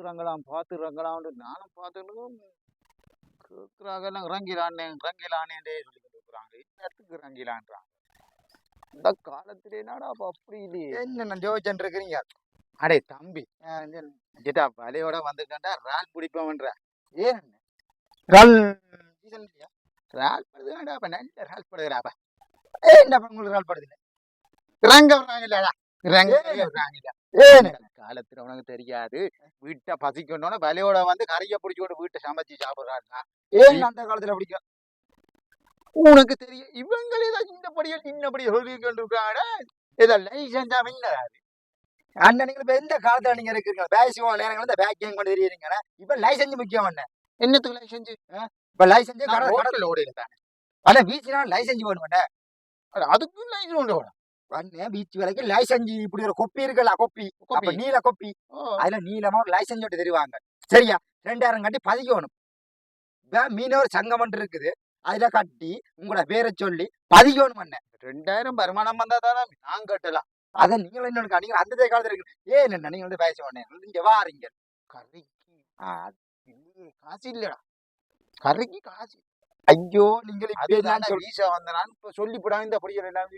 இறங்கலாம் பார்த்து இறங்கலாம்னு நானும் பார்த்துன்னு கேட்குறாங்கலாம் இறங்கிலான்னு இறங்கிலானே சொல்லிக்கிட்டு இருக்கிறாங்க என்னத்துக்கு இறங்கிலான்றாங்க இந்த காலத்திலே நாடா அப்ப அப்படி இல்லையே. என்ன ஜோதிச்சுட்டு இருக்கிறீங்க? அடே தம்பி ஜிட்டா வலையோட வந்துட்டா ரால் பிடிப்பவன்ற. ஏன்? ரால் இல்லையா? ரால் படுதுடா அப்ப நல்ல ரால் படுதுடாப்பா ஏ என்ன உங்களுக்கு ரால் படுதில்ல. இறங்க விடுறாங்கல்லடா இறங்க ஏன்? விடுறாங்கல்ல ஏன் காலத்துல உனக்கு தெரியாது. வீட்டை பசிக்கணும்னு வலையோட வந்து கரைய பிடிச்சோட வீட்டை சமைச்சு சாப்பிடுறாங்க ஏன் அந்த காலத்துல பிடிக்கும் உனக்கு தெரியும் இவங்களே தான் இந்த படியா சின்னபடி சொல்லி கொண்டு இருக்காங்கடா இதை லைசன்ஸ் அமைங்கிறாரு அண்ணன் நீங்க இப்ப எந்த காலத்துல நீங்க இருக்கிறீங்க? பேசுவோம் நேரங்கள் இந்த பேக்கிங் கொண்டு தெரியுறீங்க இப்ப லைசன்ஸ் முக்கியம் அண்ணன் என்னத்துக்கு லைசன்ஸ் இப்ப லைசன்ஸ் கடை ஹோட்டல் ஓடையில தானே. அண்ணன் பீச்னா லைசன்ஸ் அது அதுக்கும் லைசன்ஸ் வேணும். அண்ணன் பீச் வரைக்கும் லைசன்ஸ் இப்படி ஒரு கொப்பி இருக்குல்ல கொப்பி. அப்ப. நீல கொப்பி. அதுல நீளமா ஒரு லைசன்ஸ் ஒட்டு தருவாங்க. சரியா? ரெண்டாயிரம் கட்டி பதிக்கணும். மீனவர் சங்கம் இருக்குது. அதுல கட்டி உங்களோட பேரை சொல்லி பதிக்கணும் அண்ணன் ரெண்டாயிரம் வருமானம் வந்தா தானே நான் கட்டலாம். அதை நீங்கள் என்ன நீங்க அந்த காலத்துல இருக்கு. ஏன் என்ன நீங்க வந்து பேச வேண்டாம் இங்க வாரீங்க. கறிக்கு. காசு இல்லடா. கறிக்கு காசு. ஐயோ நீங்கள் வீசா வந்த நான் இப்ப சொல்லிவிடாம இந்த படிகள் எல்லாம்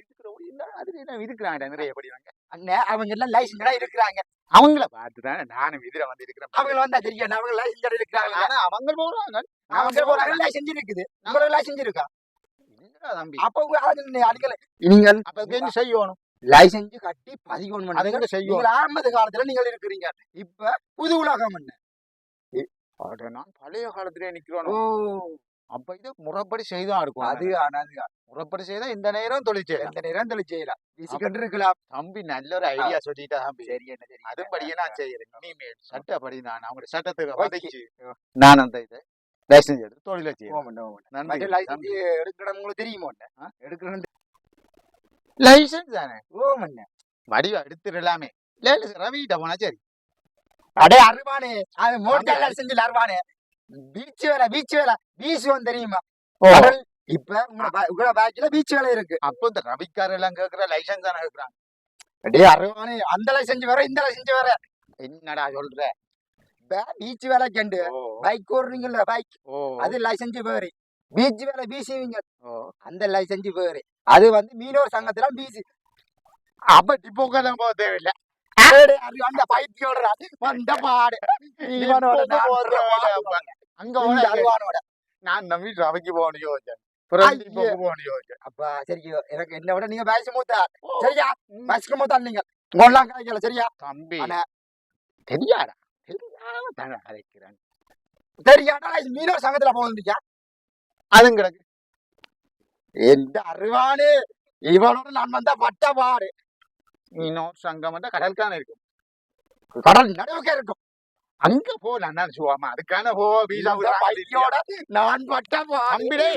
அதுல எல்லாம் இருக்கிறாங்க நிறைய படிவாங்க அண்ணன் அவங்க எல்லாம் லைசன்ஸ் இருக்கிறாங்க. அவங்கள பார்த்து தானே நானும் எதிர வந்து இருக்கிறேன். அவங்க வந்தா தெரியும் அவங்க லைசன்ஸ் இருக்கிறாங்க ஆனா அவங்க போறாங்க. அவங்க போறாங்க. லைசன்ஸ் இருக்குது. உங்களோட லைசன்ஸ் இருக்கா? தம்பி? அப்ப அது அடிக்கல? நீங்கள் அப்ப செய்யணும்? லைசன்ஸ் கட்டி அதை எங்க செய்யணும் நீங்கள் ஆரம்பத்து காலத்துல நீங்கள் இருக்கிறீங்க. இப்ப புது உலகம் என்ன? நான் பழைய காலத்திலே நிக்கிறோம் அப்ப இது முறைப்படி செய்தான் இருக்கும் அது அது ஆனா அது முறைப்படி செய்தா இந்த நேரம் தொழில் செய்யலாம் எந்த நேரம் தொழில் செய்யலாம் வீசிக்கிட்டு இருக்கலாம் தம்பி நல்ல ஒரு ஐடியா சொல்லிட்டா தம்பி. சரி என்ன சரி அதுபடியே நான் செய்யறேன் இனிமேல் சட்டப்படி நான் அவங்க சட்டத்துக்கு. வதைச்சு நான் அந்த இதை லைசன்ஸ் எடுத்து தொழிலை லைசன்ஸ் எடுக்கணும் உங்களுக்கு தெரியுமா? எடுக்கணும் லைசன்ஸ் தானே? ஓமண்ண வடிவ எடுத்துடலாமே. இல்ல ரவிட்ட போனா சரி. அடே அருவானே. அது மோட்டார் லைசன்ஸ். அருவானே. பீச் வேலை பீச் வேலை. பீச் வந்து தெரியுமா? கடல் இப்ப உங்களோட பா- உங்களோட பேக்ல பீச் வேலை இருக்கு. அப்போ இந்த ரவிக்கார எல்லாம் கேக்குற லைசன்ஸ் தானே கேக்குறாங்க. அடே அருவானே அந்த லைசன்ஸ் வேற இந்த லைசன்ஸ் வேற. என்னடா சொல்ற? பீச் வேலை கண்டு. பைக் ஓடுறீங்கல்ல பைக். அது லைசன்ஸ் வேறு. பீச் வேலை பீசுவீங்க ஓ. அந்த லைசன்ஸ் வேறு. அது வந்து மீனவர் சங்கத்துல பீச் அப்ப டிப்போக்கெல்லாம் போக தேவையில்லை. அந்த பைத்தியோட வந்த பாடு. அங்க போனா அருவானோட. நான் நம்பி ஐயே. டிப்போக்கு போகணும் யோசிச்சேன். அப்பா சரி எனக்கு என்ன விட நீங்க பேச மூத்தா. சரியா பேசுக்க மூத்தா நீங்க. கிடைக்கல சரியா? தம்பி. தெரியாடா தெரியாம தானே அழைக்கிறேன் தெரியாடா மீனவர் சங்கத்துல போகுதுயா அதுவும் கிடக்கு எந்த அருவானு? இவனோட நான் வந்தா பட்ட பாடு. இன்னொரு சங்கம் வந்து கடற்கான இருக்கும். கடல் நடுவுக்கே இருக்கும். அங்க போலாம் சுவாமா அதுக்கான போ வீசா பைத்தியோட நான் பட்ட பாடு தம்பிடே